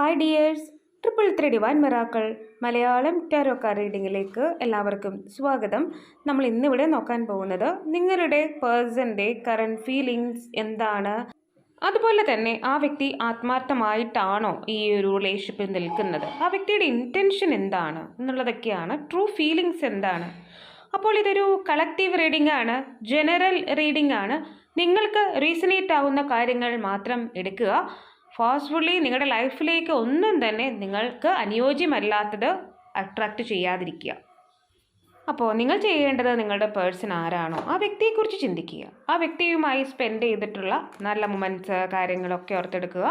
Hi dears triple three divine miracles Malayalam tarot card റീഡിങ്ങിലേക്ക് എല്ലാവർക്കും സ്വാഗതം. നമ്മൾ ഇന്നിവിടെ നോക്കാൻ പോകുന്നത് നിങ്ങളുടെ പേഴ്സന്റെ കറണ്ട് ഫീലിങ്സ് എന്താണ്? അതുപോലെ തന്നെ ആ വ്യക്തി ആത്മാർത്ഥമായിട്ടാണോ ഈ ഒരു റിലേഷൻഷിപ്പിൽ നിൽക്കുന്നത്? ആ വ്യക്തിയുടെ ഇന്റൻഷൻ എന്താണ്? എന്നുള്ളതൊക്കെയാണ് ട്രൂ ഫീലിങ്സ് എന്താണ്? അപ്പോൾ ഇതൊരു കളക്റ്റീവ് റീഡിംഗ് ആണ് ജനറൽ റീഡിംഗ് ആണ്. നിങ്ങൾക്ക് റീസണേറ്റ് ആവുന്ന കാര്യങ്ങൾ മാത്രം എടുക്കുക. ഫോഴ്സ്ഫുള്ളി നിങ്ങളുടെ ലൈഫിലേക്ക് ഒന്നും തന്നെ നിങ്ങൾക്ക് അനുയോജ്യമല്ലാത്തത് അട്രാക്റ്റ് ചെയ്യാതിരിക്കുക. അപ്പോൾ നിങ്ങൾ ചെയ്യേണ്ടത് നിങ്ങളുടെ പേഴ്സൺ ആരാണോ ആ വ്യക്തിയെക്കുറിച്ച് ചിന്തിക്കുക. ആ വ്യക്തിയുമായി സ്പെൻഡ് ചെയ്തിട്ടുള്ള നല്ല മൊമെന്റ്സ് കാര്യങ്ങളൊക്കെ ഓർത്തെടുക്കുക.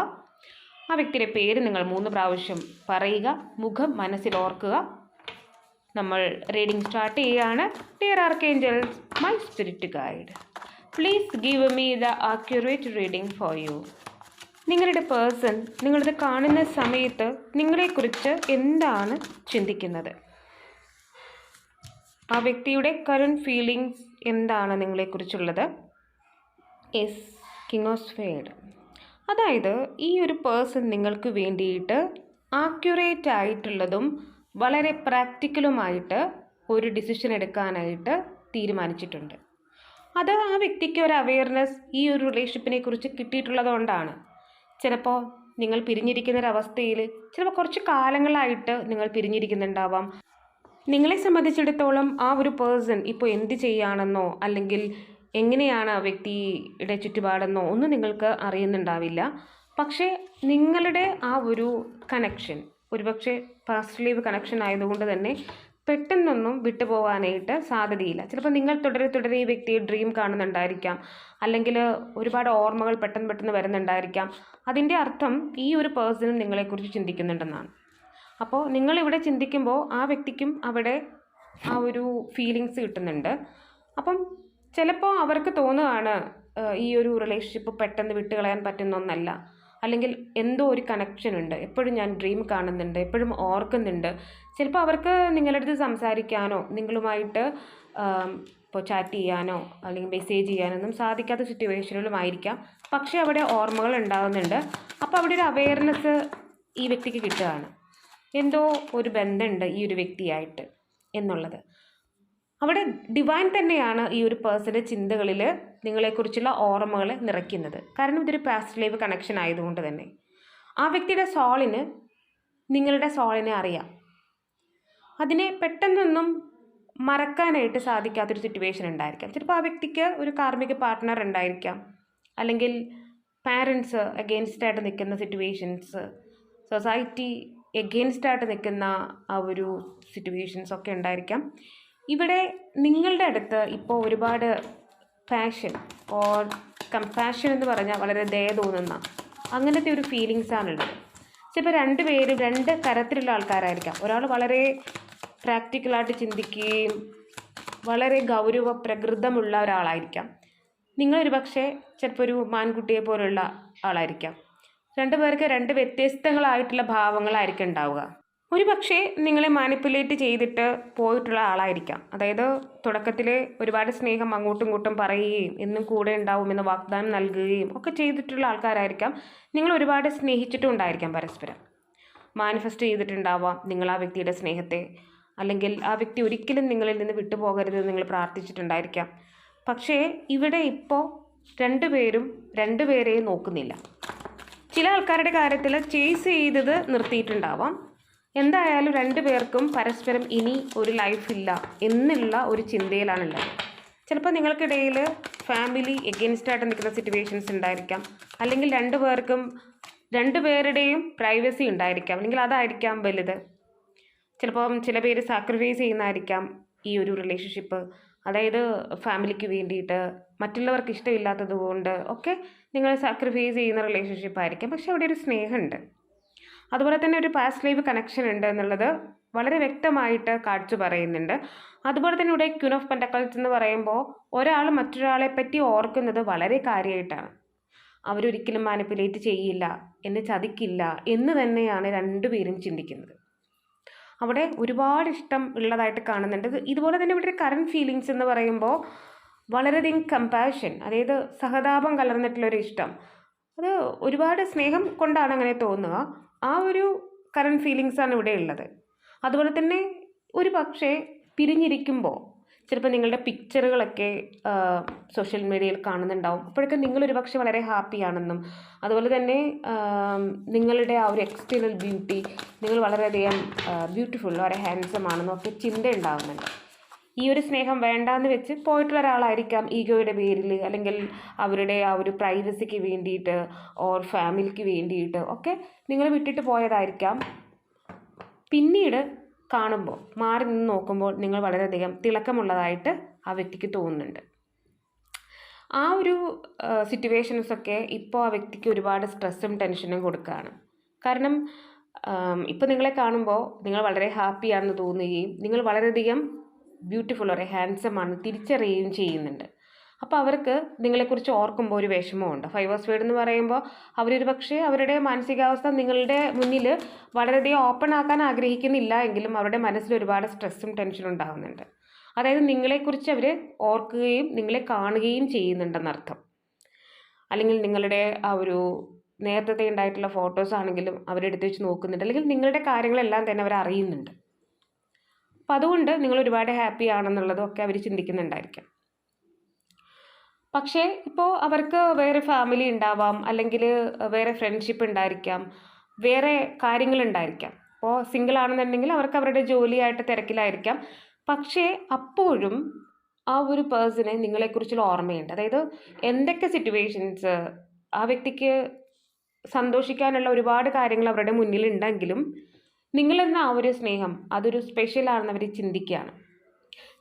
ആ വ്യക്തിയുടെ പേര് നിങ്ങൾ മൂന്ന് പ്രാവശ്യം പറയുക. മുഖം മനസ്സിൽ ഓർക്കുക. നമ്മൾ റീഡിംഗ് സ്റ്റാർട്ട് ചെയ്യുകയാണ് dear archangels my spirit guide please give me the accurate reading for you നിങ്ങളുടെ പേഴ്സൺ നിങ്ങളിത് കാണുന്ന സമയത്ത് നിങ്ങളെക്കുറിച്ച് എന്താണ് ചിന്തിക്കുന്നത്? ആ വ്യക്തിയുടെ കറണ്ട് ഫീലിംഗ്സ് എന്താണ് നിങ്ങളെക്കുറിച്ചുള്ളത്? എസ് കിങ് ഓസ് ഫേഡ് അതായത് ഈ ഒരു പേഴ്സൺ നിങ്ങൾക്ക് വേണ്ടിയിട്ട് ആക്യുറേറ്റ് ആയിട്ടുള്ളതും വളരെ പ്രാക്ടിക്കലുമായിട്ട് ഒരു ഡിസിഷൻ എടുക്കാനായിട്ട് തീരുമാനിച്ചിട്ടുണ്ട്. അത് ആ വ്യക്തിക്ക് ഒരു അവയർനെസ് ഈ ഒരു റിലേഷൻഷിപ്പിനെ കുറിച്ച് കിട്ടിയിട്ടുള്ളത് കൊണ്ടാണ്. ചിലപ്പോൾ നിങ്ങൾ പിരിഞ്ഞിരിക്കുന്ന ഒരവസ്ഥയിൽ ചിലപ്പോൾ കുറച്ച് കാലങ്ങളായിട്ട് നിങ്ങൾ പിരിഞ്ഞിരിക്കുന്നുണ്ടാവാം. നിങ്ങളെ സംബന്ധിച്ചിടത്തോളം ആ ഒരു പേഴ്സൺ ഇപ്പോൾ എന്ത് ചെയ്യുകയാണെന്നോ അല്ലെങ്കിൽ എങ്ങനെയാണ് ആ വ്യക്തിയുടെ ചുറ്റുപാടെന്നോ ഒന്നും നിങ്ങൾക്ക് അറിയുന്നുണ്ടാവില്ല. പക്ഷേ നിങ്ങളുടെ ആ ഒരു കണക്ഷൻ ഒരുപക്ഷെ പാസ്റ്റ് ലീവ് കണക്ഷൻ ആയതുകൊണ്ട് തന്നെ പെട്ടെന്നൊന്നും വിട്ടുപോകാനായിട്ട് സാധ്യതയില്ല. ചിലപ്പോൾ നിങ്ങൾ തുടരെ തുടരെ ഈ വ്യക്തിയെ ഡ്രീം കാണുന്നുണ്ടായിരിക്കാം. അല്ലെങ്കിൽ ഒരുപാട് ഓർമ്മകൾ പെട്ടെന്ന് പെട്ടെന്ന് വരുന്നുണ്ടായിരിക്കാം. അതിന്റെ അർത്ഥം ഈ ഒരു പേഴ്സണും നിങ്ങളെക്കുറിച്ച് ചിന്തിക്കുന്നുണ്ടെന്നാണ്. അപ്പോൾ നിങ്ങളിവിടെ ചിന്തിക്കുമ്പോൾ ആ വ്യക്തിക്കും അവിടെ ആ ഒരു ഫീലിങ്സ് കിട്ടുന്നുണ്ട്. അപ്പം ചിലപ്പോൾ അവർക്ക് തോന്നുകയാണ് ഈ ഒരു റിലേഷൻഷിപ്പ് പെട്ടെന്ന് വിട്ടുകളയാൻ പറ്റുന്ന ഒന്നല്ല അല്ലെങ്കിൽ എന്തോ ഒരു കണക്ഷൻ ഉണ്ട്. എപ്പോഴും ഞാൻ ഡ്രീം കാണുന്നുണ്ട് എപ്പോഴും ഓർക്കുന്നുണ്ട്. ചിലപ്പോൾ അവർക്ക് നിങ്ങളുടെ അടുത്ത് സംസാരിക്കാനോ നിങ്ങളുമായിട്ട് ഇപ്പോൾ ചാറ്റ് ചെയ്യാനോ അല്ലെങ്കിൽ മെസ്സേജ് ചെയ്യാനൊന്നും സാധിക്കാത്ത സിറ്റുവേഷനിലും ആയിരിക്കാം. പക്ഷേ അവിടെ ഓർമ്മകൾ ഉണ്ടാകുന്നുണ്ട് അപ്പോൾ അവിടെ ഒരു അവയർനെസ് ഈ വ്യക്തിക്ക് കിട്ടുകയാണ്. എന്തോ ഒരു ബന്ധമുണ്ട് ഈ ഒരു വ്യക്തിയായിട്ട് എന്നുള്ളത്. അവിടെ ഡിവൈൻ തന്നെയാണ് ഈ ഒരു പേഴ്സന്റെ ചിന്തകളിൽ നിങ്ങളെക്കുറിച്ചുള്ള ഓർമ്മകൾ നിറയ്ക്കുന്നത്. കാരണം ഇതൊരു പാസ്റ്റ് ലൈഫ് കണക്ഷൻ ആയതുകൊണ്ട് തന്നെ. ആ വ്യക്തിയുടെ സോളിന് നിങ്ങളുടെ സോളിനെ അറിയാം. അതിനെ പെട്ടെന്നൊന്നും മറക്കാനായിട്ട് സാധിക്കാത്തൊരു സിറ്റുവേഷൻ ഉണ്ടായിരിക്കാം. ചിലപ്പോൾ ആ വ്യക്തിക്ക് ഒരു കാർമ്മിക പാർട്ട്ണർ ഉണ്ടായിരിക്കാം. അല്ലെങ്കിൽ പാരൻസ് അഗെയിൻസ്റ്റ് ആയിട്ട് നിൽക്കുന്ന സിറ്റുവേഷൻസ് സൊസൈറ്റി എഗെയിൻസ്റ്റ് ആയിട്ട് നിൽക്കുന്ന ആ ഒരു സിറ്റുവേഷൻസ് ഒക്കെ ഉണ്ടായിരിക്കാം. ഇവിടെ നിങ്ങളുടെ അടുത്ത് ഇപ്പോൾ ഒരുപാട് പാഷൻ ഓർ കമ്പാഷൻ എന്ന് പറഞ്ഞാൽ വളരെ ദയ തോന്നുന്ന അങ്ങനത്തെ ഒരു ഫീലിങ്സ് ആണുള്ളത് ചിലപ്പോൾ രണ്ട് പേരും രണ്ട് തരത്തിലുള്ള ആൾക്കാരായിരിക്കാം. ഒരാൾ വളരെ പ്രാക്ടിക്കലായിട്ട് ചിന്തിക്കുകയും വളരെ ഗൗരവ പ്രകൃതമുള്ള ഒരാളായിരിക്കാം. നിങ്ങളൊരു പക്ഷേ ചിലപ്പോൾ ഒരു മാൻകുട്ടിയെ പോലുള്ള ആളായിരിക്കാം. രണ്ടു പേർക്ക് രണ്ട് വ്യത്യസ്തങ്ങളായിട്ടുള്ള ഭാവങ്ങളായിരിക്കും ഉണ്ടാവുക. ഒരു പക്ഷേ നിങ്ങളെ മാനിപ്പുലേറ്റ് ചെയ്തിട്ട് പോയിട്ടുള്ള ആളായിരിക്കാം. അതായത് തുടക്കത്തിൽ ഒരുപാട് സ്നേഹം അങ്ങോട്ടും ഇങ്ങോട്ടും പറയുകയും എന്നും കൂടെ ഉണ്ടാവുമെന്ന് വാഗ്ദാനം നൽകുകയും ഒക്കെ ചെയ്തിട്ടുള്ള ആൾക്കാരായിരിക്കാം. നിങ്ങൾ ഒരുപാട് സ്നേഹിച്ചിട്ടും ഉണ്ടായിരിക്കാം പരസ്പരം. മാനിഫെസ്റ്റ് ചെയ്തിട്ടുണ്ടാവാം നിങ്ങൾ ആ വ്യക്തിയുടെ സ്നേഹത്തെ. അല്ലെങ്കിൽ ആ വ്യക്തി ഒരിക്കലും നിങ്ങളിൽ നിന്ന് വിട്ടുപോകരുത് എന്ന് നിങ്ങൾ പ്രാർത്ഥിച്ചിട്ടുണ്ടായിരിക്കാം. പക്ഷേ ഇവിടെ ഇപ്പോൾ രണ്ടുപേരും രണ്ടുപേരെയും നോക്കുന്നില്ല. ചില ആൾക്കാരുടെ കാര്യത്തിൽ ചേസ് ചെയ്തത് നിർത്തിയിട്ടുണ്ടാവാം. എന്തായാലും രണ്ടു പേർക്കും പരസ്പരം ഇനി ഒരു ലൈഫില്ല എന്നുള്ള ഒരു ചിന്തയിലാണുള്ളത്. ചിലപ്പോൾ നിങ്ങൾക്കിടയിൽ ഫാമിലി എഗെയിൻസ്റ്റ് ആയിട്ട് നിൽക്കുന്ന സിറ്റുവേഷൻസ് ഉണ്ടായിരിക്കാം. അല്ലെങ്കിൽ രണ്ടു പേർക്കും രണ്ടു പേരുടെയും പ്രൈവസി ഉണ്ടായിരിക്കാം. അല്ലെങ്കിൽ അതായിരിക്കാം വലുത്. ചിലപ്പം ചില പേര് സാക്രിഫൈസ് ചെയ്യുന്നതായിരിക്കാം ഈ ഒരു റിലേഷൻഷിപ്പ് അതായത് ഫാമിലിക്ക് വേണ്ടിയിട്ട് മറ്റുള്ളവർക്ക് ഇഷ്ടമില്ലാത്തത് കൊണ്ട് ഒക്കെ നിങ്ങൾ സാക്രിഫൈസ് ചെയ്യുന്ന റിലേഷൻഷിപ്പ് ആയിരിക്കാം. പക്ഷെ അവിടെ ഒരു സ്നേഹമുണ്ട്. അതുപോലെ തന്നെ ഒരു പാസ്റ്റ് ലൈവ് കണക്ഷൻ ഉണ്ട് എന്നുള്ളത് വളരെ വ്യക്തമായിട്ട് കാണിച്ചു പറയുന്നുണ്ട്. അതുപോലെ തന്നെ ഇവിടെ ക്യൂൻ ഓഫ് പെന്റക്കൾസ് എന്ന് പറയുമ്പോൾ ഒരാൾ മറ്റൊരാളെ പറ്റി ഓർക്കുന്നത് വളരെ കാര്യമായിട്ടാണ്. അവരൊരിക്കലും മാനിപ്പുലേറ്റ് ചെയ്യില്ല എന്നെ ചതിക്കില്ല എന്ന് തന്നെയാണ് രണ്ടുപേരും ചിന്തിക്കുന്നത്. അവിടെ ഒരുപാട് ഇഷ്ടം ഉള്ളതായിട്ട് കാണുന്നുണ്ട്. ഇതുപോലെ തന്നെ ഇവിടെ കറണ്ട് ഫീലിങ്സ് എന്ന് പറയുമ്പോൾ വളരെയധികം കമ്പാഷൻ അതായത് സഹതാപം കലർന്നിട്ടുള്ളൊരു ഇഷ്ടം. അത് ഒരുപാട് സ്നേഹം കൊണ്ടാണ് അങ്ങനെ തോന്നുക. ആ ഒരു കറണ്ട് ഫീലിങ്സാണ് ഇവിടെ ഉള്ളത്. അതുപോലെ തന്നെ ഒരു പക്ഷേ പിരിഞ്ഞിരിക്കുമ്പോൾ ചിലപ്പോൾ നിങ്ങളുടെ പിക്ചറുകളൊക്കെ സോഷ്യൽ മീഡിയയിൽ കാണുന്നുണ്ടാവും. അപ്പോഴൊക്കെ നിങ്ങളൊരു പക്ഷെ വളരെ ഹാപ്പിയാണെന്നും അതുപോലെ തന്നെ നിങ്ങളുടെ ആ ഒരു എക്സ്റ്റേണൽ ബ്യൂട്ടി നിങ്ങൾ വളരെയധികം ബ്യൂട്ടിഫുൾ വളരെ ഹാൻസം ആണെന്നും ഒക്കെ ചിന്ത ഉണ്ടാകുന്നുണ്ട് ഈ ഒരു സ്നേഹം വേണ്ടാന്ന് വെച്ച് പോയിട്ടുള്ള ഒരാളായിരിക്കാം ഈഗോയുടെ പേരിൽ അല്ലെങ്കിൽ അവരുടെ ആ ഒരു പ്രൈവസിക്ക് വേണ്ടിയിട്ട് ഓർ ഫാമിലിക്ക് വേണ്ടിയിട്ട് ഒക്കെ നിങ്ങൾ വിട്ടിട്ട് പോയതായിരിക്കാം. പിന്നീട് കാണുമ്പോൾ മാറി നിന്ന് നോക്കുമ്പോൾ നിങ്ങൾ വളരെയധികം തിളക്കമുള്ളതായിട്ട് ആ വ്യക്തിക്ക് തോന്നുന്നുണ്ട്. ആ ഒരു സിറ്റുവേഷൻസൊക്കെ ഇപ്പോൾ ആ വ്യക്തിക്ക് ഒരുപാട് സ്ട്രെസ്സും ടെൻഷനും കൊടുക്കുകയാണ് കാരണം ഇപ്പോൾ നിങ്ങളെ കാണുമ്പോൾ നിങ്ങൾ വളരെ ഹാപ്പിയാണെന്ന് തോന്നുകയും നിങ്ങൾ വളരെയധികം ബ്യൂട്ടിഫുൾ ഒരു ആണ് തിരിച്ചറിയുകയും ചെയ്യുന്നുണ്ട്. അപ്പോൾ അവർക്ക് നിങ്ങളെക്കുറിച്ച് ഓർക്കുമ്പോൾ ഒരു വിഷമമുണ്ട്. ഫൈവേഴ്സ് വേർഡ് എന്ന് പറയുമ്പോൾ അവരൊരു പക്ഷേ അവരുടെ മാനസികാവസ്ഥ നിങ്ങളുടെ മുന്നിൽ വളരെയധികം ഓപ്പൺ ആക്കാൻ ആഗ്രഹിക്കുന്നില്ല എങ്കിലും അവരുടെ മനസ്സിൽ ഒരുപാട് സ്ട്രെസ്സും ടെൻഷനും ഉണ്ടാകുന്നുണ്ട് അതായത് നിങ്ങളെക്കുറിച്ച് അവർ ഓർക്കുകയും നിങ്ങളെ കാണുകയും ചെയ്യുന്നുണ്ടെന്നർത്ഥം അല്ലെങ്കിൽ നിങ്ങളുടെ ആ ഒരു നേരത്തെ ഉണ്ടായിട്ടുള്ള ഫോട്ടോസ് ആണെങ്കിലും അവരെടുത്ത് വെച്ച് നോക്കുന്നുണ്ട്. അല്ലെങ്കിൽ നിങ്ങളുടെ കാര്യങ്ങളെല്ലാം തന്നെ അവർ അറിയുന്നുണ്ട് അപ്പം അതുകൊണ്ട് നിങ്ങൾ ഒരുപാട് ഹാപ്പി ആണെന്നുള്ളതും ഒക്കെ അവർ ചിന്തിക്കുന്നുണ്ടായിരിക്കാം. പക്ഷേ ഇപ്പോൾ അവർക്ക് വേറെ ഫാമിലി ഉണ്ടാവാം അല്ലെങ്കിൽ വേറെ ഫ്രണ്ട്ഷിപ്പ് ഉണ്ടായിരിക്കാം വേറെ കാര്യങ്ങളുണ്ടായിരിക്കാം. ഇപ്പോൾ സിംഗിൾ ആണെന്നുണ്ടെങ്കിൽ അവർക്ക് അവരുടെ ജോലിയായിട്ട് തിരക്കിലായിരിക്കാം. പക്ഷേ അപ്പോഴും ആ ഒരു പേഴ്സണെ നിങ്ങളെക്കുറിച്ചുള്ള ഓർമ്മയുണ്ട്. അതായത് എന്തൊക്കെ സിറ്റുവേഷൻസ് ആ വ്യക്തിക്ക് സന്തോഷിക്കാനുള്ള ഒരുപാട് കാര്യങ്ങൾ അവരുടെ മുന്നിലുണ്ടെങ്കിലും നിങ്ങളെന്ന ആ ഒരു സ്നേഹം? അതൊരു സ്പെഷ്യലാണെന്ന് അവർ ചിന്തിക്കുകയാണ്.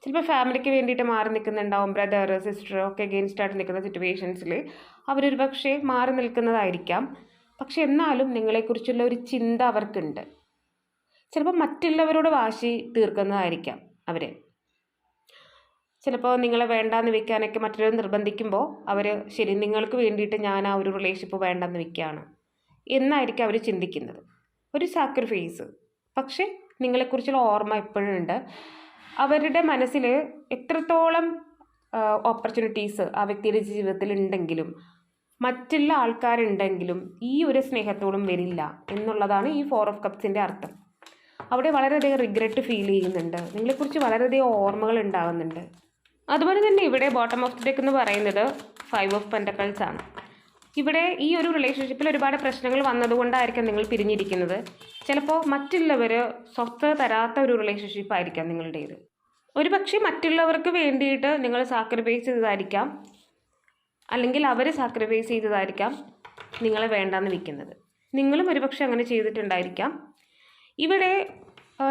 ചിലപ്പോൾ ഫാമിലിക്ക് വേണ്ടിയിട്ട് മാറി നിൽക്കുന്നുണ്ടാവും ബ്രദർ സിസ്റ്റർ ഒക്കെ അഗെയിൻസ്റ്റ് ആയിട്ട് നിൽക്കുന്ന സിറ്റുവേഷൻസിൽ അവരൊരു പക്ഷേ മാറി നിൽക്കുന്നതായിരിക്കാം. പക്ഷെ എന്നാലും നിങ്ങളെക്കുറിച്ചുള്ള ഒരു ചിന്ത അവർക്കുണ്ട്. ചിലപ്പോൾ മറ്റുള്ളവരോട് വാശി തീർക്കുന്നതായിരിക്കാം അവരെ. ചിലപ്പോൾ നിങ്ങളെ വേണ്ടാന്ന് വെക്കാനൊക്കെ മറ്റൊരു നിർബന്ധിക്കുമ്പോൾ അവർ ശരി നിങ്ങൾക്ക് വേണ്ടിയിട്ട് ഞാൻ ആ ഒരു റിലേഷൻഷിപ്പ് വേണ്ടെന്ന് വെക്കുകയാണ്. എന്നായിരിക്കും അവർ ചിന്തിക്കുന്നത്. ഒരു സാക്രിഫൈസ് പക്ഷേ നിങ്ങളെക്കുറിച്ചുള്ള ഓർമ്മ എപ്പോഴും ഉണ്ട്. അവരുടെ മനസ്സിൽ എത്രത്തോളം ഓപ്പർച്യൂണിറ്റീസ് ആ വ്യക്തിയുടെ ജീവിതത്തിൽ ഉണ്ടെങ്കിലും മറ്റുള്ള ആൾക്കാരുണ്ടെങ്കിലും ഈ ഒരു സ്നേഹത്തോളം വരില്ല എന്നുള്ളതാണ് ഈ ഫോർ ഓഫ് കപ്സിന്റെ അർത്ഥം. അവിടെ വളരെയധികം റിഗ്രറ്റ് ഫീൽ ചെയ്യുന്നുണ്ട്. നിങ്ങളെക്കുറിച്ച് വളരെയധികം ഓർമ്മകൾ ഉണ്ടാകുന്നുണ്ട് അതുപോലെ തന്നെ ഇവിടെ ബോട്ടം ഓഫ് ദി ഡെക്ക് എന്ന് പറയുന്നത് ഫൈവ് ഓഫ് പെന്റക്കൾസ് ആണ്. ഇവിടെ ഈ ഒരു റിലേഷൻഷിപ്പിൽ ഒരുപാട് പ്രശ്നങ്ങൾ വന്നതുകൊണ്ടായിരിക്കാം നിങ്ങൾ പിരിഞ്ഞിരിക്കുന്നത്. ചിലപ്പോൾ മറ്റുള്ളവർ സ്വത്ത് തരാത്ത ഒരു റിലേഷൻഷിപ്പ് ആയിരിക്കാം നിങ്ങളുടേത്. ഒരു പക്ഷേ മറ്റുള്ളവർക്ക് വേണ്ടിയിട്ട് നിങ്ങൾ സാക്രിഫൈസ് ചെയ്തതായിരിക്കാം. അല്ലെങ്കിൽ അവർ സാക്രിഫൈസ് ചെയ്തതായിരിക്കാം നിങ്ങളെ വേണ്ടാന്ന് വെക്കുന്നത് നിങ്ങളും ഒരുപക്ഷെ അങ്ങനെ ചെയ്തിട്ടുണ്ടായിരിക്കാം. ഇവിടെ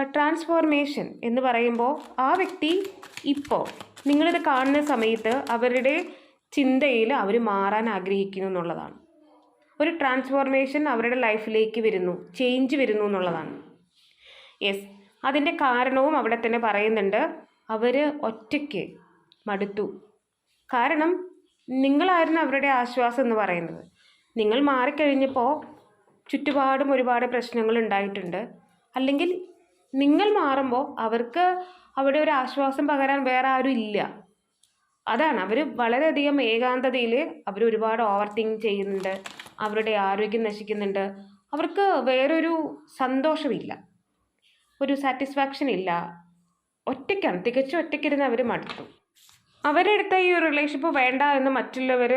ട്രാൻസ്ഫോർമേഷൻ എന്ന് പറയുമ്പോൾ ആ വ്യക്തി ഇപ്പോൾ നിങ്ങളിത് കാണുന്ന സമയത്ത് അവരുടെ ചിന്തയിൽ അവർ മാറാൻ ആഗ്രഹിക്കുന്നു എന്നുള്ളതാണ്. ഒരു ട്രാൻസ്ഫോർമേഷൻ അവരുടെ ലൈഫിലേക്ക് വരുന്നു ചേഞ്ച് വരുന്നു എന്നുള്ളതാണ്. യെസ് അതിന്റെ കാരണവും അവിടെ തന്നെ പറയുന്നുണ്ട് അവർ ഒറ്റയ്ക്ക് മടുത്തു. കാരണം നിങ്ങളായിരുന്നു അവരുടെ ആശ്വാസം എന്ന് പറയുന്നത്. നിങ്ങൾ മാറിക്കഴിഞ്ഞപ്പോൾ ചുറ്റുപാടും ഒരുപാട് പ്രശ്നങ്ങൾ ഉണ്ടായിട്ടുണ്ട്. അല്ലെങ്കിൽ നിങ്ങൾ മാറുമ്പോൾ അവർക്ക് അവിടെ ഒരു ആശ്വാസം പകരാൻ വേറെ ആരും ഇല്ല. അതാണ്. അവർ വളരെയധികം ഏകാന്തതയിൽ അവർ ഒരുപാട് ഓവർ തിങ്ക് ചെയ്യുന്നുണ്ട്. അവരുടെ ആരോഗ്യം നശിക്കുന്നുണ്ട്. അവർക്ക് വേറൊരു സന്തോഷമില്ല. ഒരു സാറ്റിസ്ഫാക്ഷൻ ഇല്ല. ഒറ്റയ്ക്കാണ്. തികച്ചും ഒറ്റയ്ക്കിരുന്ന് അവർ മടുത്തു. അവരുടെ അടുത്ത ഈ റിലേഷൻഷിപ്പ് വേണ്ട എന്ന് മറ്റുള്ളവർ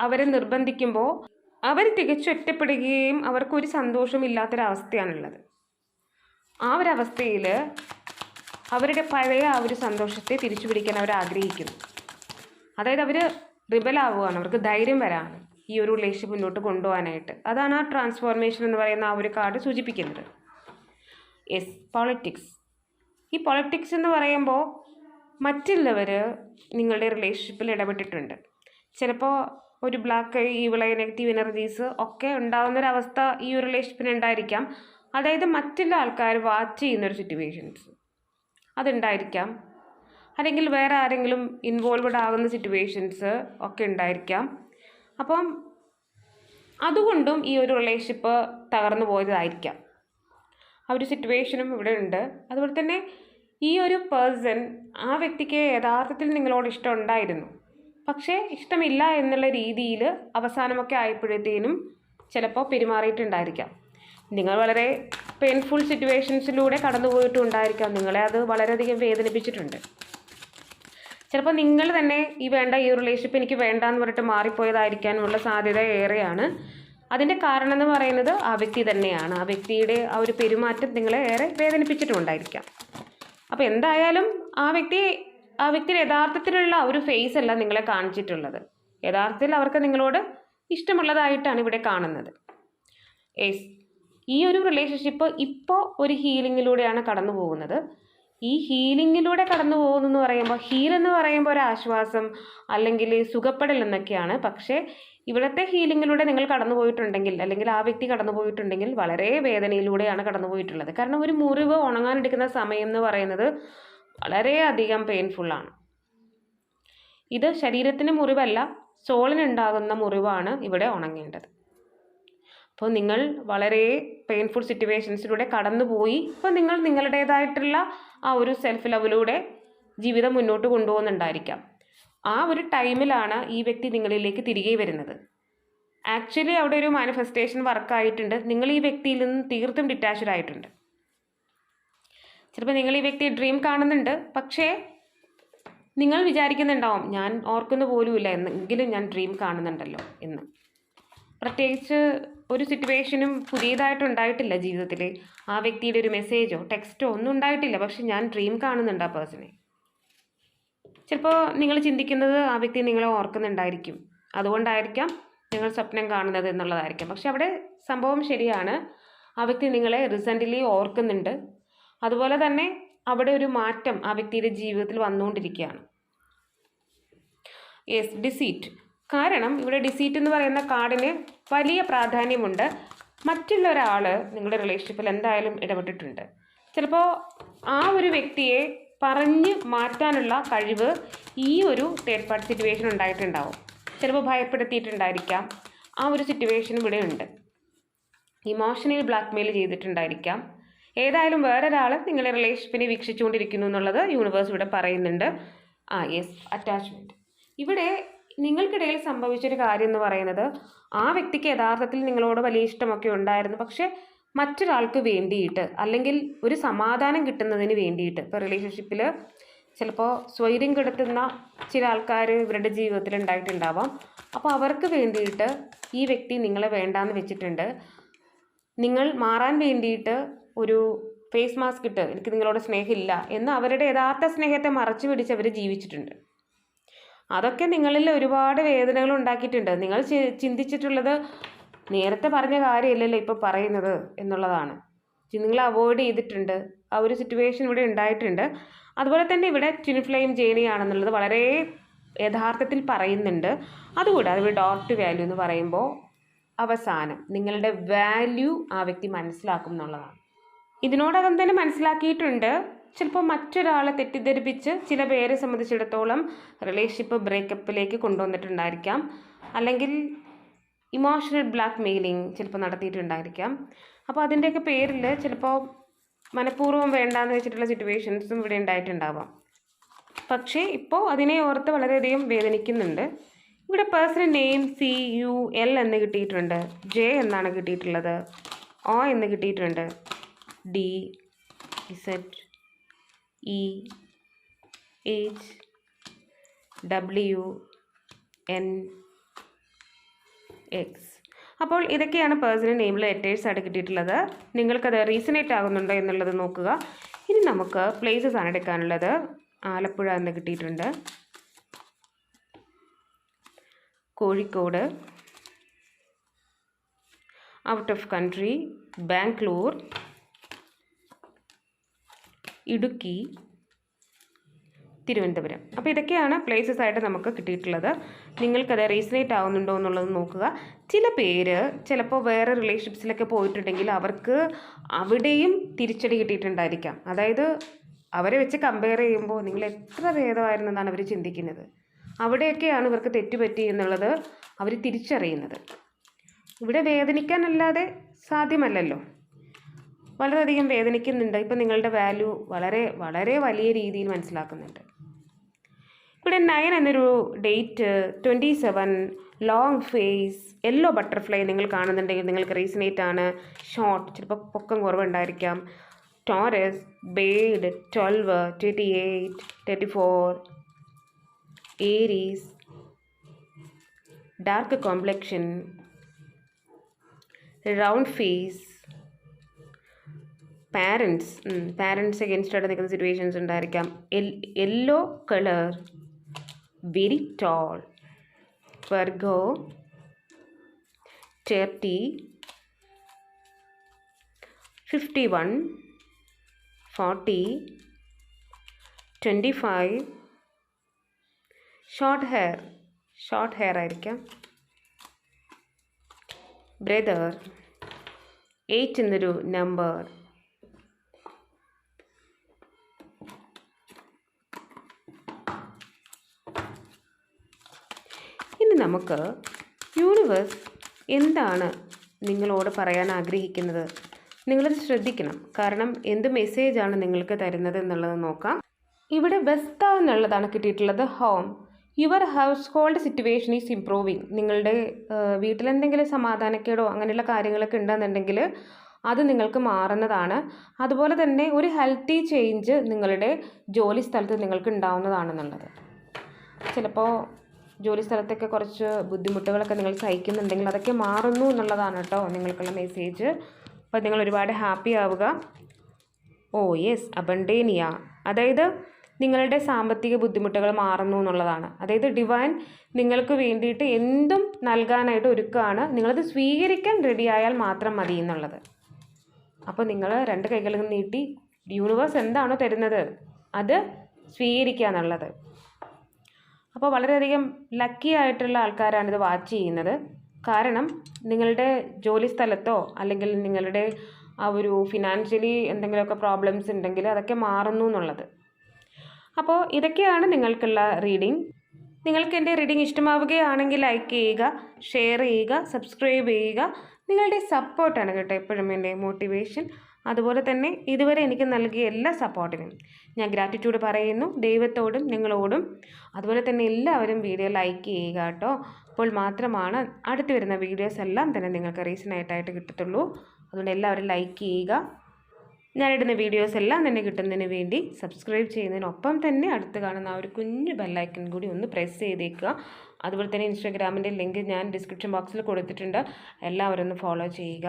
അവരെ നിർബന്ധിക്കുമ്പോൾ അവർ തികച്ചും ഒറ്റപ്പെടുകയും അവർക്കൊരു സന്തോഷമില്ലാത്തൊരവസ്ഥയാണുള്ളത്. ആ ഒരവസ്ഥയിൽ അവരുടെ പഴയ ആ ഒരു സന്തോഷത്തെ തിരിച്ചു പിടിക്കാൻ അവർ ആഗ്രഹിക്കുന്നു അതായത് അവർ റിബലാവുകയാണ് അവർക്ക് ധൈര്യം വരാണ് ഈ ഒരു റിലേഷൻ മുന്നോട്ട് കൊണ്ടുപോകാനായിട്ട്. അതാണ് ആ ട്രാൻസ്ഫോർമേഷൻ എന്ന് പറയുന്ന ആ ഒരു കാർഡ് സൂചിപ്പിക്കുന്നത്. എസ് പൊളിറ്റിക്സ് ഈ പൊളിറ്റിക്സ് എന്ന് പറയുമ്പോൾ മറ്റുള്ളവർ നിങ്ങളുടെ റിലേഷൻഷിപ്പിൽ ഇടപെട്ടിട്ടുണ്ട്. ചിലപ്പോൾ ഒരു ബ്ലാക്ക് ഈവിള നെഗറ്റീവ് എനർജീസ് ഒക്കെ ഉണ്ടാകുന്നൊരവസ്ഥ ഈ ഒരു റിലേഷൻഷിപ്പിന് ഉണ്ടായിരിക്കാം. അതായത് മറ്റുള്ള ആൾക്കാർ വാച്ച് ചെയ്യുന്നൊരു സിറ്റുവേഷൻസ് അതുണ്ടായിരിക്കാം. അല്ലെങ്കിൽ വേറെ ആരെങ്കിലും ഇൻവോൾവ്ഡ് ആകുന്ന സിറ്റുവേഷൻസ് ഒക്കെ ഉണ്ടായിരിക്കാം. അപ്പം അതുകൊണ്ടും ഈ ഒരു റിലേഷൻഷിപ്പ് തകർന്നു പോയതായിരിക്കാം. ആ ഒരു സിറ്റുവേഷനും ഇവിടെ ഉണ്ട്. അതുപോലെ തന്നെ ഈ ഒരു പേഴ്സൺ ആ വ്യക്തിക്ക് യഥാർത്ഥത്തിൽ നിങ്ങളോട് ഇഷ്ടം ഉണ്ടായിരുന്നു. പക്ഷേ ഇഷ്ടമില്ല എന്നുള്ള രീതിയിൽ അവസാനമൊക്കെ ആയപ്പോഴത്തേനും ചിലപ്പോൾ പെരുമാറിയിട്ടുണ്ടായിരിക്കാം. നിങ്ങൾ വളരെ പെയിൻഫുൾ സിറ്റുവേഷൻസിലൂടെ കടന്നു പോയിട്ടുണ്ടായിരിക്കാം നിങ്ങളെ അത് വളരെയധികം വേദനിപ്പിച്ചിട്ടുണ്ട്. ചിലപ്പോൾ നിങ്ങൾ തന്നെ ഈ വേണ്ട ഈ റിലേഷൻഷിപ്പ് എനിക്ക് വേണ്ട എന്ന് പറഞ്ഞിട്ട് മാറിപ്പോയതായിരിക്കാനുള്ള സാധ്യത ഏറെയാണ്. അതിന്റെ കാരണം എന്ന് പറയുന്നത് ആ വ്യക്തി തന്നെയാണ്. ആ വ്യക്തിയുടെ ആ ഒരു പെരുമാറ്റം നിങ്ങളെ ഏറെ വേദനിപ്പിച്ചിട്ടുണ്ടായിരിക്കാം അപ്പോൾ എന്തായാലും ആ വ്യക്തി ആ വ്യക്തിയുടെ യഥാർത്ഥത്തിലുള്ള ഒരു ഫേസ് അല്ല നിങ്ങളെ കാണിച്ചിട്ടുള്ളത്. യഥാർത്ഥത്തിൽ അവർക്ക് നിങ്ങളോട് ഇഷ്ടമുള്ളതായിട്ടാണ് ഇവിടെ കാണുന്നത്. എസ് ഈ ഒരു റിലേഷൻഷിപ്പ് ഇപ്പോൾ ഒരു ഹീലിങ്ങിലൂടെയാണ് കടന്നു പോകുന്നത് ഈ ഹീലിങ്ങിലൂടെ കടന്നു പോകുന്നു എന്ന് പറയുമ്പോൾ ഹീൽ എന്ന് പറയുമ്പോൾ ഒരു ആശ്വാസം അല്ലെങ്കിൽ സുഖപ്പെടൽ എന്നൊക്കെയാണ്. പക്ഷേ ഇവിടുത്തെ ഹീലിങ്ങിലൂടെ നിങ്ങൾ കടന്നു പോയിട്ടുണ്ടെങ്കിൽ അല്ലെങ്കിൽ ആ വ്യക്തി കടന്നു പോയിട്ടുണ്ടെങ്കിൽ വളരെ വേദനയിലൂടെയാണ് കടന്നു പോയിട്ടുള്ളത്. കാരണം ഒരു മുറിവ് ഉണങ്ങാനെടുക്കുന്ന സമയം എന്ന് പറയുന്നത് വളരെയധികം പെയിൻഫുള്ളാണ് ഇത് ശരീരത്തിന് മുറിവല്ല സോളിനുണ്ടാകുന്ന മുറിവാണ് ഇവിടെ ഉണങ്ങേണ്ടത്. അപ്പോൾ നിങ്ങൾ വളരെ പെയിൻഫുൾ സിറ്റുവേഷൻസിലൂടെ കടന്നുപോയി. ഇപ്പോൾ നിങ്ങൾ നിങ്ങളുടേതായിട്ടുള്ള ആ ഒരു സെൽഫ് ലവിലൂടെ ജീവിതം മുന്നോട്ട് കൊണ്ടുപോകുന്നുണ്ടായിരിക്കാം. ആ ഒരു ടൈമിലാണ് ഈ വ്യക്തി നിങ്ങളിലേക്ക് തിരികെ വരുന്നത്. ആക്ച്വലി അവിടെ ഒരു മാനിഫെസ്റ്റേഷൻ വർക്കായിട്ടുണ്ട് നിങ്ങൾ ഈ വ്യക്തിയിൽ നിന്ന് തീർത്തും ഡിറ്റാച്ച്ഡ് ആയിട്ടുണ്ട്. ചിലപ്പോൾ നിങ്ങൾ ഈ വ്യക്തി ഡ്രീം കാണുന്നുണ്ട്. പക്ഷേ നിങ്ങൾ വിചാരിക്കുന്നുണ്ടാവും ഞാൻ ഓർക്കുന്ന പോലുമില്ല. എന്നെങ്കിലും ഞാൻ ഡ്രീം കാണുന്നുണ്ടല്ലോ എന്ന്. പ്രത്യേകിച്ച് ഒരു സിറ്റുവേഷനും പുതിയതായിട്ട് ഉണ്ടായിട്ടില്ല ജീവിതത്തിൽ ആ വ്യക്തിയുടെ ഒരു മെസ്സേജോ ടെക്സ്റ്റോ ഒന്നും ഉണ്ടായിട്ടില്ല. പക്ഷെ ഞാൻ ഡ്രീം കാണുന്നുണ്ട് ആ പേഴ്സണെ. ചിലപ്പോൾ നിങ്ങൾ ചിന്തിക്കുന്നത് ആ വ്യക്തി നിങ്ങളെ ഓർക്കുന്നുണ്ടായിരിക്കും. അതുകൊണ്ടായിരിക്കാം നിങ്ങൾ സ്വപ്നം കാണുന്നത് എന്നുള്ളതായിരിക്കും. പക്ഷെ അവിടെ സംഭവം ശരിയാണ്. ആ വ്യക്തി നിങ്ങളെ റീസെന്റ്ലി ഓർക്കുന്നുണ്ട്. അതുപോലെ തന്നെ അവിടെ ഒരു മാറ്റം ആ വ്യക്തിയുടെ ജീവിതത്തിൽ വന്നുകൊണ്ടിരിക്കുകയാണ്. യെസ് ഡിസീറ്റ് കാരണം ഇവിടെ ഡിസീറ്റ് എന്ന് പറയുന്ന കാർഡിന് വലിയ പ്രാധാന്യമുണ്ട്. മറ്റുള്ള ഒരാൾ നിങ്ങളുടെ റിലേഷൻഷിപ്പിൽ എന്തായാലും ഇടപെട്ടിട്ടുണ്ട്. ചിലപ്പോൾ ആ ഒരു വ്യക്തിയെ പറഞ്ഞ് മാറ്റാനുള്ള കഴിവ് ഈ ഒരു തേർഡ് പാർട്ടി സിറ്റുവേഷൻ ഉണ്ടായിട്ടുണ്ടാവും. ചിലപ്പോൾ ഭയപ്പെടുത്തിയിട്ടുണ്ടായിരിക്കാം. ആ ഒരു സിറ്റുവേഷൻ ഇവിടെ ഉണ്ട്. ഇമോഷണൽ ബ്ലാക്ക്മെയിൽ ചെയ്തിട്ടുണ്ടായിരിക്കാം. ഏതായാലും വേറൊരാൾ നിങ്ങളുടെ റിലേഷൻഷിപ്പിനെ വീക്ഷിച്ചുകൊണ്ടിരിക്കുന്നു എന്നുള്ളത് യൂണിവേഴ്സ് ഇവിടെ പറയുന്നുണ്ട്. ആ യെസ് അറ്റാച്ച്മെന്റ് ഇവിടെ നിങ്ങൾക്കിടയിൽ സംഭവിച്ചൊരു കാര്യം എന്ന് പറയുന്നത് ആ വ്യക്തിക്ക് യഥാർത്ഥത്തിൽ നിങ്ങളോട് വലിയ ഇഷ്ടമൊക്കെ ഉണ്ടായിരുന്നു. പക്ഷേ മറ്റൊരാൾക്ക് വേണ്ടിയിട്ട് അല്ലെങ്കിൽ ഒരു സമാധാനം കിട്ടുന്നതിന് വേണ്ടിയിട്ട് ഇപ്പോൾ റിലേഷൻഷിപ്പിൽ ചിലപ്പോൾ സ്വൈര്യം കെടുത്തുന്ന ചില ആൾക്കാർ ഇവരുടെ ജീവിതത്തിൽ ഉണ്ടായിട്ടുണ്ടാവാം. അപ്പോൾ അവർക്ക് വേണ്ടിയിട്ട് ഈ വ്യക്തി നിങ്ങളെ വേണ്ടാന്ന് വെച്ചിട്ടുണ്ട്. നിങ്ങൾ മാറാൻ വേണ്ടിയിട്ട് ഒരു ഫേസ് മാസ്ക് ഇട്ട് എനിക്ക് നിങ്ങളോട് സ്നേഹമില്ല എന്ന് അവരുടെ യഥാർത്ഥ സ്നേഹത്തെ മറച്ചു പിടിച്ച് അവർ ജീവിച്ചിട്ടുണ്ട്. അതൊക്കെ നിങ്ങളിൽ ഒരുപാട് വേദനകൾ ഉണ്ടാക്കിയിട്ടുണ്ട്. നിങ്ങൾ ചിന്തിച്ചിട്ടുള്ളത് നേരത്തെ പറഞ്ഞ കാര്യമല്ലല്ലോ ഇപ്പോൾ പറയുന്നത് എന്നുള്ളതാണ്. നിങ്ങൾ അവോയ്ഡ് ചെയ്തിട്ടുണ്ട്. ആ ഒരു സിറ്റുവേഷൻ ഇവിടെ ഉണ്ടായിട്ടുണ്ട്. അതുപോലെ തന്നെ ഇവിടെ ട്വിൻ ഫ്ലെയിം ജേണിയാണെന്നുള്ളത് വളരെ യഥാർത്ഥത്തിൽ പറയുന്നുണ്ട്. അതുകൂടാതെ ഇവിടെ ഡോട്ട് വാല്യൂ എന്ന് പറയുമ്പോൾ അവസാനം നിങ്ങളുടെ വാല്യൂ ആ വ്യക്തി മനസ്സിലാക്കും എന്നുള്ളതാണ്. ഇതിനോടകം തന്നെ മനസ്സിലാക്കിയിട്ടുണ്ട്. ചിലപ്പോൾ മറ്റൊരാളെ തെറ്റിദ്ധരിപ്പിച്ച് ചില പേരെ സംബന്ധിച്ചിടത്തോളം റിലേഷൻഷിപ്പ് ബ്രേക്കപ്പിലേക്ക് കൊണ്ടുവന്നിട്ടുണ്ടായിരിക്കാം. അല്ലെങ്കിൽ ഇമോഷണൽ ബ്ലാക്ക് മെയിലിംഗ് ചിലപ്പോൾ നടത്തിയിട്ടുണ്ടായിരിക്കാം. അപ്പോൾ അതിന്റെയൊക്കെ പേരിൽ ചിലപ്പോൾ മനഃപൂർവം വേണ്ടാന്ന് വെച്ചിട്ടുള്ള സിറ്റുവേഷൻസും ഇവിടെ ഉണ്ടായിട്ടുണ്ടാവാം. പക്ഷേ ഇപ്പോൾ അതിനെ ഓർത്ത് വളരെയധികം വേദനിക്കുന്നുണ്ട്. ഇവിടെ personal name C U L എന്ന് കിട്ടിയിട്ടുണ്ട്. ജെ എന്നാണ് കിട്ടിയിട്ടുള്ളത്. ഒ എന്ന് കിട്ടിയിട്ടുണ്ട്. D Z E H W N X അപ്പോൾ ഇതൊക്കെയാണ് പേഴ്സണൽ നെയിമിൽ ലെറ്റേഴ്സ് ആയിട്ട് കിട്ടിയിട്ടുള്ളത്. നിങ്ങൾക്കത് റീസണേറ്റ് ആകുന്നുണ്ടോ എന്നുള്ളത് നോക്കുക. ഇനി നമുക്ക് പ്ലേസസ് ആണ് എടുക്കാനുള്ളത്. ആലപ്പുഴ എന്ന് കിട്ടിയിട്ടുണ്ട്. Kozhikode. Out of country Bangalore. Idukki Thiruvananthapuram. അപ്പോൾ ഇതൊക്കെയാണ് പ്ലേസസ് ആയിട്ട് നമുക്ക് കിട്ടിയിട്ടുള്ളത്. നിങ്ങൾക്കത് റീസണേറ്റ് ആവുന്നുണ്ടോ എന്നുള്ളത് നോക്കുക. ചില പേര് ചിലപ്പോൾ വേറെ റിലേഷൻഷിപ്സിലൊക്കെ പോയിട്ടുണ്ടെങ്കിൽ അവർക്ക് അവിടെയും തിരിച്ചടി കിട്ടിയിട്ടുണ്ടായിരിക്കാം. അതായത് അവരെ വെച്ച് കമ്പയർ ചെയ്യുമ്പോൾ നിങ്ങൾ എത്ര ഭേദമായിരുന്നെന്നാണ് അവർ ചിന്തിക്കുന്നത്. അവിടെയൊക്കെയാണ് ഇവർക്ക് തെറ്റുപറ്റി എന്നുള്ളത് അവർ തിരിച്ചറിയുന്നത്. ഇവിടെ വേദനിക്കാനല്ലാതെ സാധ്യമല്ലല്ലോ. വളരെയധികം വേദനിക്കുന്നുണ്ട്. ഇപ്പം നിങ്ങളുടെ വാല്യൂ വളരെ വളരെ വലിയ രീതിയിൽ മനസ്സിലാക്കുന്നുണ്ട്. ഇവിടെ നയൻ എന്നൊരു date twenty seven long face yellow butterfly നിങ്ങൾ കാണുന്നുണ്ടെങ്കിൽ നിങ്ങൾക്ക് റീസണേറ്റ് ആണ്. ഷോർട്ട് ചിലപ്പോൾ പൊക്കം കുറവുണ്ടായിരിക്കാം. Taurus bird twelve twenty eight thirty four Aries dark complexion round face parents parents against ആയിട്ട് നിൽക്കുന്ന സിറ്റുവേഷൻസ് ഉണ്ടായിരിക്കാം. Yellow colour very tall Virgo thirty fifty one forty twenty five short hair short hair ആയിരിക്കാം. Brother eight എന്നൊരു number ഇനി നമുക്ക് universe എന്താണ് നിങ്ങളോട് പറയാൻ ആഗ്രഹിക്കുന്നത്? നിങ്ങളത് ശ്രദ്ധിക്കണം. കാരണം എന്ത് മെസ്സേജാണ് നിങ്ങൾക്ക് തരുന്നത് എന്നുള്ളത് നോക്കാം. ഇവിടെ വെസ്ത എന്നുള്ളതാണ് കിട്ടിയിട്ടുള്ളത് home your household situation is improving നിങ്ങളുടെ വീട്ടിലെന്തെങ്കിലും സമാധാനക്കേടോ അങ്ങനെയുള്ള കാര്യങ്ങളൊക്കെ ഉണ്ടെന്നുണ്ടെങ്കിൽ അത് നിങ്ങൾക്ക് മാറുന്നതാണ്. അതുപോലെ തന്നെ ഒരു ഹെൽത്തി ചേഞ്ച് നിങ്ങളുടെ ജോലി സ്ഥലത്ത് നിങ്ങൾക്ക് ഉണ്ടാവുന്നതാണെന്നുള്ളത്. ചിലപ്പോൾ ജോലി സ്ഥലത്തൊക്കെ കുറച്ച് ബുദ്ധിമുട്ടുകളൊക്കെ നിങ്ങൾ സഹിക്കുന്നുണ്ടെങ്കിൽ അതൊക്കെ മാറുന്നു എന്നുള്ളതാണ് കേട്ടോ നിങ്ങൾക്കുള്ള മെസ്സേജ് അപ്പോൾ നിങ്ങൾ ഒരുപാട് ഹാപ്പി ആവുക. Oh yes Abundantia. അതായത് നിങ്ങളുടെ സാമ്പത്തിക ബുദ്ധിമുട്ടുകൾ മാറുന്നു എന്നുള്ളതാണ്. അതായത് ഡിവൈൻ നിങ്ങൾക്ക് വേണ്ടിയിട്ട് എന്തും നൽകാനായിട്ട് ഒരുക്കുകയാണ് നിങ്ങളത് സ്വീകരിക്കാൻ റെഡിയായാൽ മാത്രം മതി എന്നുള്ളത്. അപ്പോൾ നിങ്ങൾ രണ്ട് കൈകളും നീട്ടി യൂണിവേഴ്സ് എന്താണോ തരുന്നത് അത് സ്വീകരിക്കുക എന്നുള്ളത്. അപ്പോൾ വളരെയധികം ലക്കി ആയിട്ടുള്ള ആൾക്കാരാണ് ഇത് വാച്ച് ചെയ്യുന്നത്. കാരണം നിങ്ങളുടെ ജോലി സ്ഥലത്തോ അല്ലെങ്കിൽ നിങ്ങളുടെ ആ ഒരു ഫിനാൻഷ്യലി എന്തെങ്കിലുമൊക്കെ പ്രോബ്ലംസ് ഉണ്ടെങ്കിൽ അതൊക്കെ മാറുന്നു എന്നുള്ളത്. അപ്പോൾ ഇതൊക്കെയാണ് നിങ്ങൾക്കുള്ള റീഡിംഗ് നിങ്ങൾക്ക് എന്റെ റീഡിംഗ് ഇഷ്ടമാവുകയാണെങ്കിൽ ലൈക്ക് ചെയ്യുക ഷെയർ ചെയ്യുക സബ്സ്ക്രൈബ് ചെയ്യുക. നിങ്ങളുടെ സപ്പോർട്ടാണ് കേട്ടോ എപ്പോഴും എന്റെ മോട്ടിവേഷൻ അതുപോലെ തന്നെ ഇതുവരെ എനിക്ക് നൽകിയ എല്ലാ സപ്പോർട്ടിനും ഞാൻ ഗ്രാറ്റിറ്റ്യൂഡ് പറയുന്നു. ദൈവത്തോടും നിങ്ങളോടും. അതുപോലെ തന്നെ എല്ലാവരും വീഡിയോ ലൈക്ക് ചെയ്യുക കേട്ടോ. അപ്പോൾ മാത്രമാണ് അടുത്ത് വരുന്ന വീഡിയോസ് എല്ലാം തന്നെ നിങ്ങൾക്ക് റീസൺ റീസണായിട്ടായിട്ട് കിട്ടത്തുള്ളൂ. അതുകൊണ്ട് എല്ലാവരും ലൈക്ക് ചെയ്യുക. ഞാനിടുന്ന വീഡിയോസ് എല്ലാം തന്നെ കിട്ടുന്നതിന് വേണ്ടി സബ്സ്ക്രൈബ് ചെയ്യുന്നതിനൊപ്പം തന്നെ അടുത്ത് കാണുന്ന ആ ഒരു കുഞ്ഞു ബെല്ലൈക്കൺ കൂടി ഒന്ന് പ്രസ് ചെയ്തേക്കുക. അതുപോലെ തന്നെ ഇൻസ്റ്റാഗ്രാമിന്റെ ലിങ്ക് ഞാൻ ഡിസ്ക്രിപ്ഷൻ ബോക്സിൽ കൊടുത്തിട്ടുണ്ട്. എല്ലാവരും ഒന്ന് ഫോളോ ചെയ്യുക.